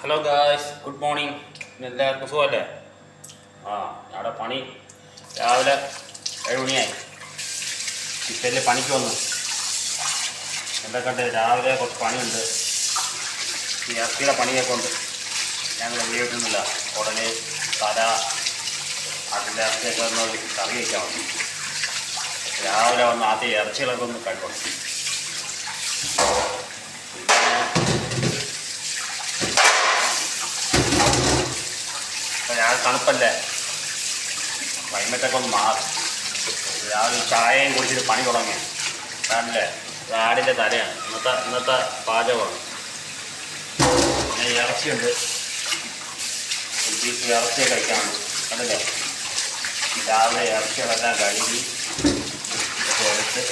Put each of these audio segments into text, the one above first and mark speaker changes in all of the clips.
Speaker 1: Hello guys good morning എല്ലാവർക്കും സുഖമല്ലേ? ആ അവിടെ പണി രാവിലെ ഏഴ് മണിയായി കിച്ചണിൽ പണിക്ക് വന്നു. എന്താ കണ്ട്? രാവിലെ കുറച്ച് പണിയുണ്ട്. ഈ ഇറച്ചിയുടെ പണിയൊക്കെ ഉണ്ട്. ഞങ്ങൾ ഉപയോഗിക്കുന്നില്ല ഉടനെ തല അതിന്റെ ഇറച്ചിയൊക്കെ ഒരു കറി വയ്ക്കാൻ മതി രാവിലെ വന്ന് ആദ്യം ഇറച്ചികളൊക്കെ ഒന്ന് കഴിക്കണം പിന്നെ ഞാൻ തണുപ്പല്ലേ? ക്ലൈമറ്റൊക്കെ മാറും. രാവിലെ ചായയും കുടിച്ചിട്ട് പണി തുടങ്ങി. കാണില്ലേ ആടിന്റെ തലയാണ്. ഇന്നത്തെ ഇന്നത്തെ പാചകമാണ്. പിന്നെ ഇറച്ചിയുണ്ട്. ബീഫ് ഇറച്ചി കഴിക്കാണ് കണ്ടില്ലേ? രാവിലെ ഇറച്ചികളെല്ലാം കഴുകി എടുത്ത്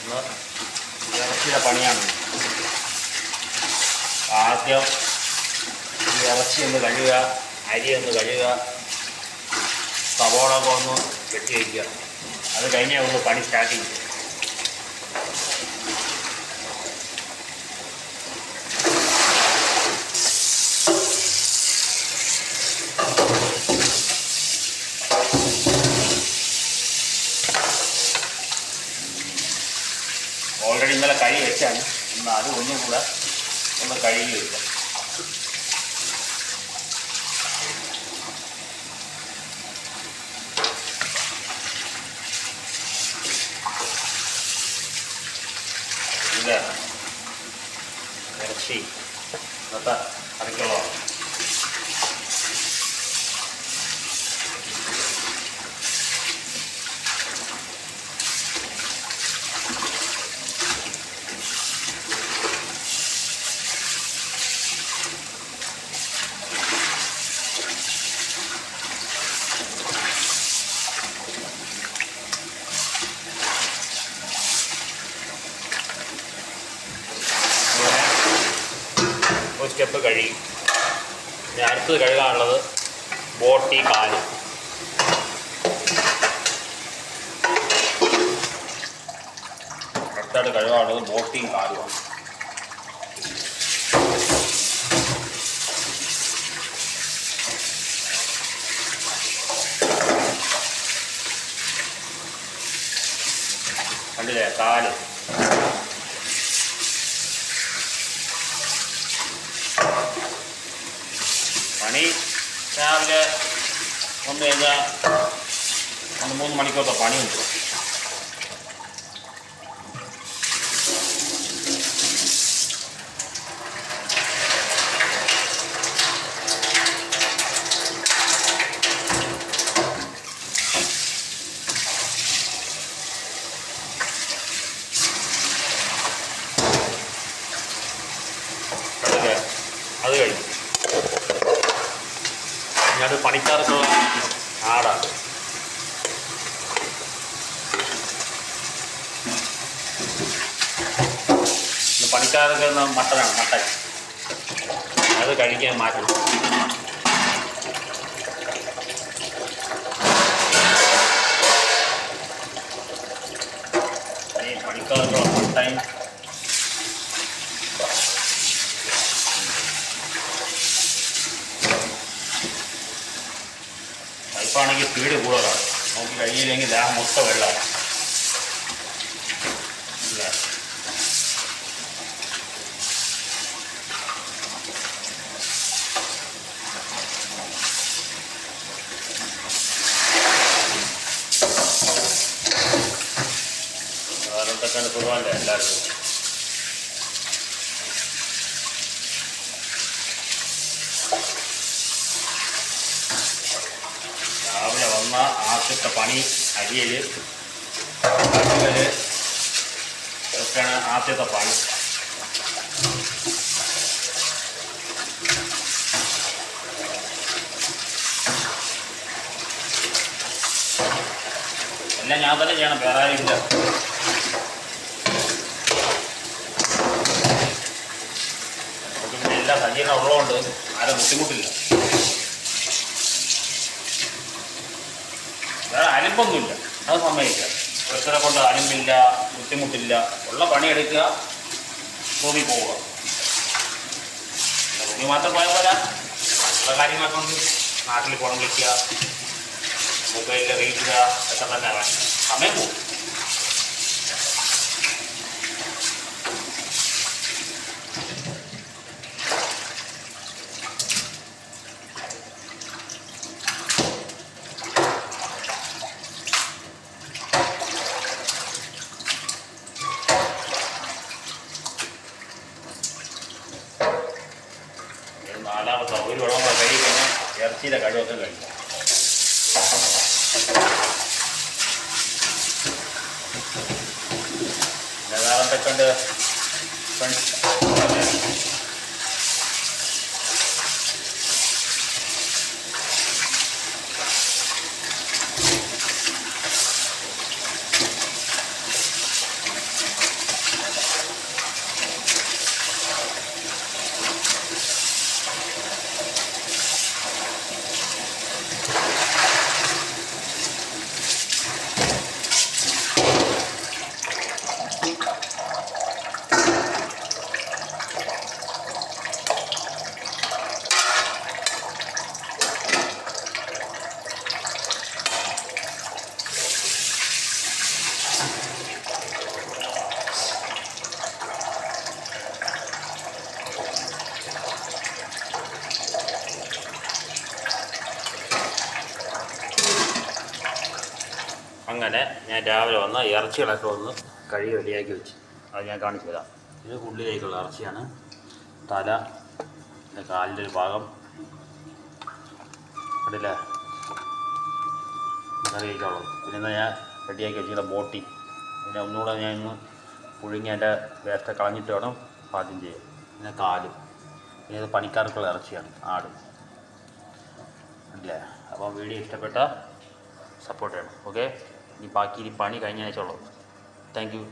Speaker 1: ഇന്ന് ഇറച്ചിയുടെ പണിയാണ് ആദ്യം ഈ ഇറച്ചി ഒന്ന് കഴുകുക അരി ഒന്ന് കഴുകുക സവോള ഒന്ന് വെട്ടി വയ്ക്കുക. അത് കഴിഞ്ഞേ ഒന്ന് പണി സ്റ്റാർട്ട് ചെയ്യും ഓൾറെഡി ഇന്നലെ കഴുകി വെച്ചാണ്. ഇന്ന് അത് ഒന്നും കൂടെ ഒന്ന് കഴുകി വെക്കാം. ഇറച്ചി ഇന്നത്തെ കറിക്കുള്ളതാണ് സ്റ്റെപ്പ് കഴുകി ഇനി അടുത്തത് കഴുകാനുള്ളത് ബോട്ടി കാൽ. അടുത്തായിട്ട് കഴുകാനുള്ളത് ബോട്ടിയും കാലുമാണ് കണ്ടില്ലേ? കാൽ പണി രാവിലെ വന്നു കഴിഞ്ഞാൽ രണ്ട് മൂന്ന് മണിക്കൂറത്തെ പണിയുണ്ട് കണ്ടില്ലേ? അത് കഴിഞ്ഞു ഞാനത് പണിക്കാർക്കുള്ള ആടാണ്. പണിക്കാർക്ക് മട്ടനാണ് മട്ടൻ. അത് കഴിക്കാൻ മാറ്റണം. പൈപ്പാണെങ്കിൽ സ്പീഡ് കൂടുതലാണ് നോക്കി കഴിയില്ലെങ്കിൽ ദാഹം മൊത്തം വെള്ളമാണ് ഇല്ല വേറെന്തൊക്കെയാണ് സുഖമല്ലേ എല്ലാവർക്കും വന്ന ആദ്യത്തെ പണി അരിയൽ കഴുകൽ ഇതൊക്കെയാണ് ആദ്യത്തെ പണി. എല്ലാം ഞാൻ തന്നെ ചെയ്യണം വേറെ ആരും ഇല്ല നമുക്ക് പിന്നെ എല്ലാ സജ്ജീകരണം ഉള്ളതുകൊണ്ട് ആരും ബുദ്ധിമുട്ടില്ല. വേറെ അലമ്പൊന്നുമില്ല അത് സമ്മതിക്കുക. പ്രഷറെ കൊണ്ട് അലമ്പില്ല ബുദ്ധിമുട്ടില്ല. ഉള്ള പണിയെടുക്കുക റൂമിൽ പോവുക. റൂമിൽ മാത്രം പോയാൽ പോരാ. ഉള്ള കാര്യങ്ങളൊക്കെ ഉണ്ട് നാട്ടിൽ ഫോൺ വിളിക്കുക. മൊബൈലിൽ റീൽസ് ഒക്കെ തന്നെ സമയം പോകും ഒരു നാലാമത്തെ ഒരു വെള്ളം കൂടെ കഴുകി കഴിഞ്ഞാൽ ഇറച്ചിയുടെ കഴിവൊക്കെ കഴിക്കും. പിന്നെ ഫ്രണ്ട്സ്? അങ്ങനെ ഞാൻ രാവിലെ വന്ന് ഇറച്ചികളൊക്കെ ഒന്ന് കഴുകി റെഡിയാക്കി വെച്ച്. അത് ഞാൻ കാണിച്ചു തരാം. ഇത് ഉള്ളിലേക്കുള്ള ഇറച്ചിയാണ്. തല കാലിന്റെ ഒരു ഭാഗം. കണ്ടില്ലേ? കറിയൊക്കെയുള്ളത് പിന്നെ ഞാൻ റെഡിയാക്കി വെച്ചിരുന്ന ബോട്ടി. പിന്നെ ഒന്നുകൂടെ ഞാൻ ഇന്ന് പുഴുങ്ങി അതിന്റെ വേസ്റ്റ് കളഞ്ഞിട്ട് വേണം പാചകം ചെയ്യാൻ. പിന്നെ കാലും. പിന്നെ ഇത് പണിക്കാർക്കുള്ള ഇറച്ചിയാണ് ആടും. അല്ലേ അപ്പോൾ വീഡിയോ ഇഷ്ടപ്പെട്ട സപ്പോർട്ട് ചെയ്യണം. ഓക്കെ? ഇനി ബാക്കി ഇനി പണി കഴിഞ്ഞ ആഴ്ച താങ്ക് യു